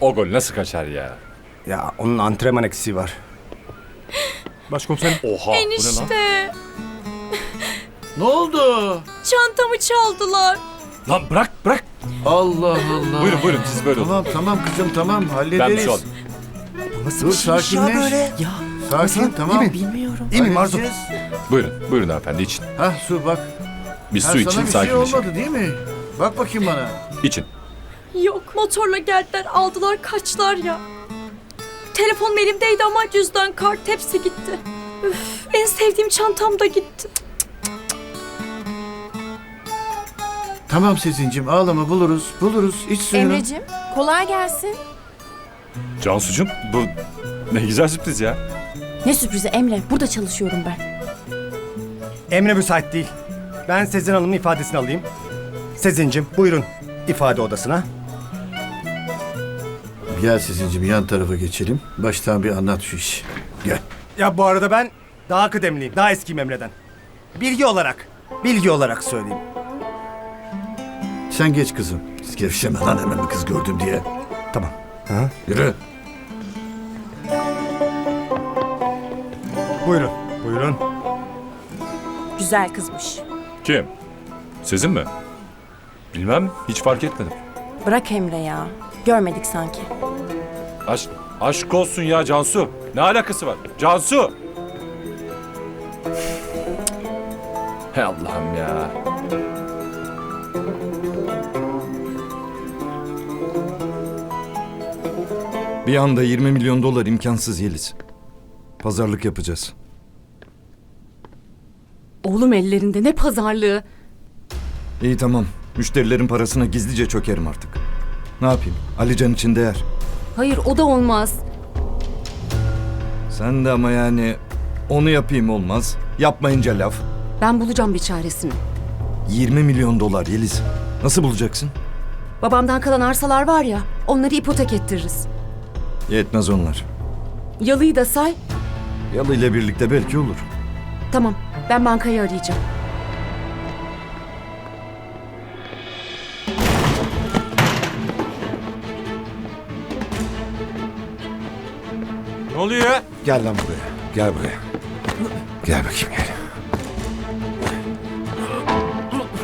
O gol nasıl kaçar ya? Ya onun antrenman eksiği var. Başkomiserim. Oha bu ne lan? Enişte. Ne oldu? Çantamı çaldılar. Lan bırak bırak. Allah Allah. Buyurun buyurun siz böyle olun. Tamam tamam kızım tamam Ben hallederiz. bir şey aldım. Dur sakinleş. Ya. Sakin tamam. Bilmiyorum. İyi miyim Arzu? Halledeceğiz. Buyurun buyurun hanımefendi için. Hah su bak. Biz Ha, su sana için bir şey sakinleşin. olmadı değil mi? Bak bakayım bana. İçin. Yok motorla geldiler aldılar kaçlar ya. Telefonum elimdeydi ama cüzdan kart hepsi gitti. Üf, en sevdiğim çantam da gitti. Tamam Sezincim ağlama buluruz buluruz. İç suyunu. Emre'cim kolay gelsin. Cansucuğum bu ne güzel sürpriz ya. Ne sürprizi Emre burada çalışıyorum ben. Emre müsait değil. Ben Sezin Hanım'ın ifadesini alayım. Sezin'cim buyurun ifade odasına. Gel Sezincim yan tarafa geçelim. Baştan bir anlat şu işi. Gel. Ya bu arada ben daha kıdemliyim. Daha eskiyim Emre'den. Bilgi olarak. Bilgi olarak söyleyeyim. Sen geç kızım. Gevşeme lan hemen bir kız gördüm diye. Tamam. Yürü. Buyurun. Buyurun. Güzel kızmış. Kim? Sizin mi? Bilmem hiç fark etmedim. Bırak Emre ya. Görmedik sanki. Aşk, aşk olsun ya Cansu. Ne alakası var? Cansu! He Allah'ım ya. Bir anda 20 milyon dolar imkansız Yeliz. Pazarlık yapacağız. Oğlum ellerinde ne pazarlığı. İyi tamam. Müşterilerin parasına gizlice çökerim artık. Ne yapayım? Alican için değer. Hayır o da olmaz. Sen de ama yani onu yapayım olmaz. Yapmayınca laf. Ben bulacağım bir çaresini. 20 milyon dolar Yeliz. Nasıl bulacaksın? Babamdan kalan arsalar var ya onları ipotek ettiririz. Yetmez onlar. Yalıyı da say. Yalı ile birlikte belki olur. Tamam ben bankayı arayacağım. Ne oluyor ya? Gel lan buraya. Gel buraya. Gel bakayım gel.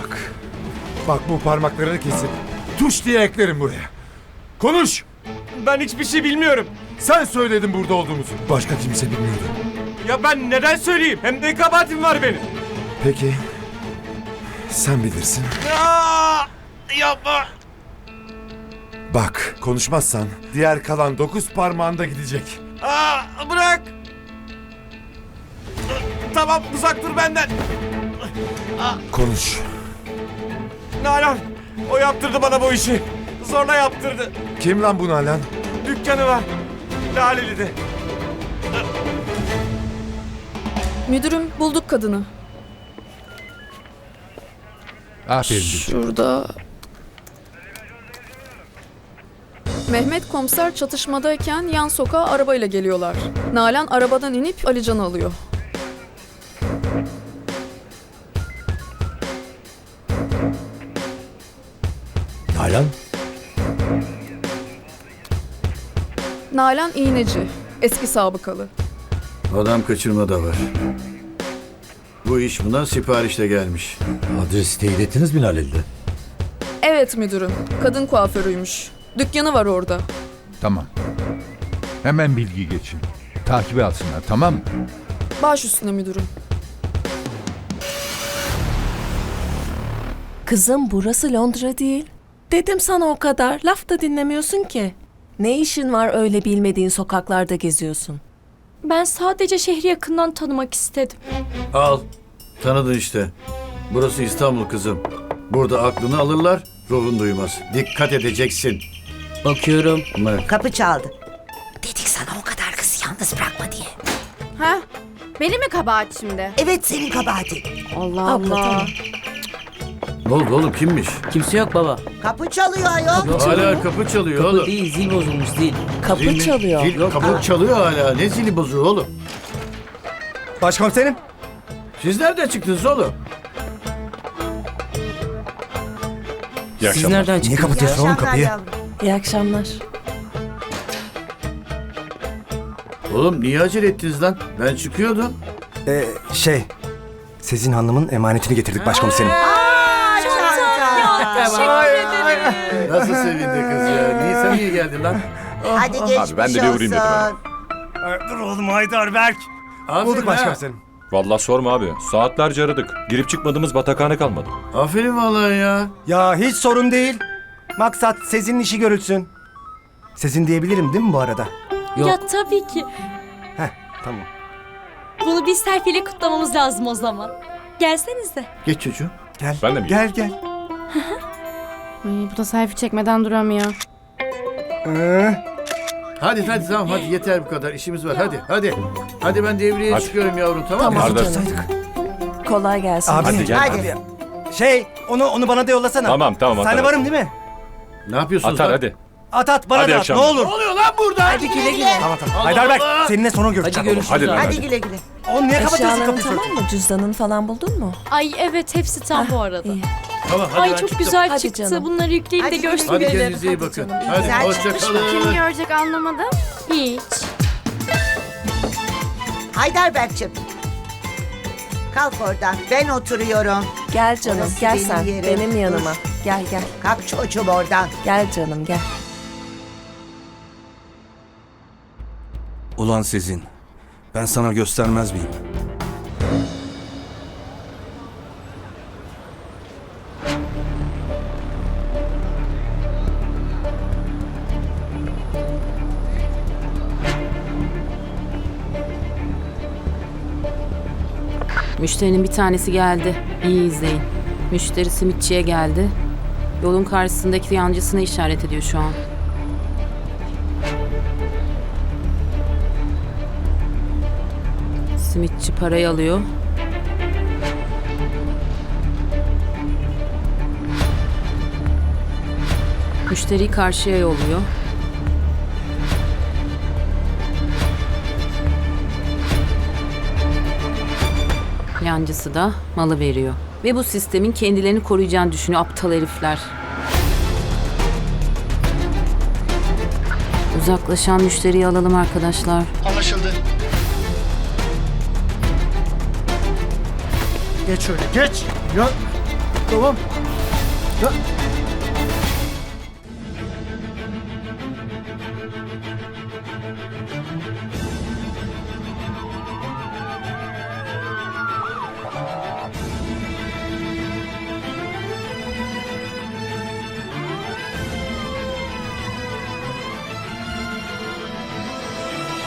Bak. Bak bu parmaklarını kesip tuş diye eklerim buraya. Konuş. Ben hiçbir şey bilmiyorum. Sen söyledin burada olduğumuzu. Başka kimse bilmiyordu. Ya ben neden söyleyeyim? Hem ne kabahatim var benim. Peki. Sen bilirsin. Aa, yapma. Bak konuşmazsan diğer kalan dokuz parmağında gidecek. Aa, bırak. Tamam uzak dur benden. Konuş. Nalan o yaptırdı bana bu işi. Zorla yaptırdı. Kim lan bu Nalan? Dükkanı var. Laleli'de. Müdürüm bulduk kadını. Aferin. Şurada. Mehmet komiser çatışmadayken yan sokağa arabayla geliyorlar. Nalan arabadan inip Alican'ı alıyor. Nalan? Nalan iğneci. Eski sabıkalı. Adam kaçırma da var. Bu iş bundan siparişle gelmiş. Adresi teyit ettiniz mi Laleli'de? Evet müdürüm. Kadın kuaförüymüş. Dükkanı var orada. Tamam. Hemen bilgi geçin. Takibe alsınlar tamam mı? Baş üstüne müdürüm. Kızım burası Londra değil. Dedim sana o kadar. Laf da dinlemiyorsun ki. Ne işin var öyle bilmediğin sokaklarda geziyorsun? Ben sadece şehri yakından tanımak istedim. Al. Tanıdın işte. Burası İstanbul kızım. Burada aklını alırlar, ruhun duymaz. Dikkat edeceksin. Bakıyorum. Bunlar Kapı çaldı. Dedik sana o kadar kızı yalnız bırakma diye. Ha? Benim mi kabahat şimdi? Evet senin kabahatin. Allah Abla, Allah. tamam. Ne oldu oğlum kimmiş? Kimse yok baba. Kapı çalıyor ayol. Hala kapı çalıyor oğlum. değil zil bozulmuş zil. Kapı Zil mi? çalıyor. Zil, kapı çalıyor hala. Ne zili bozuyor oğlum? Başkomiserim. Siz nereden çıktınız oğlum? İyi akşamlar. Niye kapatıyorsun oğlum kapıyı? İyi akşamlar. Oğlum niye acele ettiniz lan? Ben çıkıyordum. Ee, şey, Sezin Hanım'ın emanetini getirdik başkomiserim. Ya teşekkür ederim. Nasıl sevindi kız ya? Niye sen niye geldin lan? Hadi geçmiş Abi ben de bir uğrayayım dedim olsun. Ee, dur oğlum Haydar Berk. Aferin Bulduk ha. başkomiserim. Vallahi sorma abi. Saatlerce aradık. Girip çıkmadığımız batakhane kalmadı. Aferin vallahi ya. Ya hiç sorun değil. Maksat Sezin'in işi görülsün. Sezin diyebilirim değil mi bu arada? Ya tabii ki. Heh, tamam. Bunu bir selfie'yle kutlamamız lazım o zaman. Gelsenize. Geç çocuğum. Gel. Ben de mi Gel gel. Ay, bu da selfie çekmeden duramıyor. Ee, Hadi hadi tamam hadi yeter bu kadar işimiz var hadi hadi. Hadi ben devreye Hadi. çıkıyorum yavrum tamam mı? Arda. Kolay gelsin. abi, Hadi gel. Hadi. Şey, onu onu bana da yollasana. Tamam tamam Sen de varım değil mi? Ne yapıyorsunuz Atar lan? hadi. At at bana Hadi da at ne akşamlar. olur. Ne oluyor lan burada? Hadi güle güle. Tamam tamam. Haydar Berk seninle sonra görüşeceğim. Hadi lan, Hadi hadi. güle güle. Oğlum niye kapatıyorsun Eşyaların kapıyı? tamam mı? Cüzdanın falan buldun mu? Ay evet hepsi tam bu arada. iyi. Tamam hadi Ay ben çok çıktım. güzel Hadi çıktı. canım. Bunları yükleyin de Hadi görsün Hadi birileri. kendinize iyi bakın. Hadi güzel çıkmış. kalın. Kim görecek anlamadım. Hiç. Heidelberg'cim. Kalk oradan. Ben oturuyorum. Gel canım Orası gel benim sen yerim. benim yanıma. Dur. Gel gel. Kalk çocuğum oradan. Gel canım gel. Ulan Sezin. Ben sana göstermez miyim? Müşterinin bir tanesi geldi. İyi izleyin. Müşteri simitçiye geldi. Yolun karşısındaki yancısına işaret ediyor şu an. Simitçi parayı alıyor. Müşteriyi karşıya yolluyor. Yancısı da malı veriyor. Ve bu sistemin kendilerini koruyacağını düşünüyor aptal herifler. Uzaklaşan müşteriyi alalım arkadaşlar. Geç şöyle geç. Ya tamam. Ya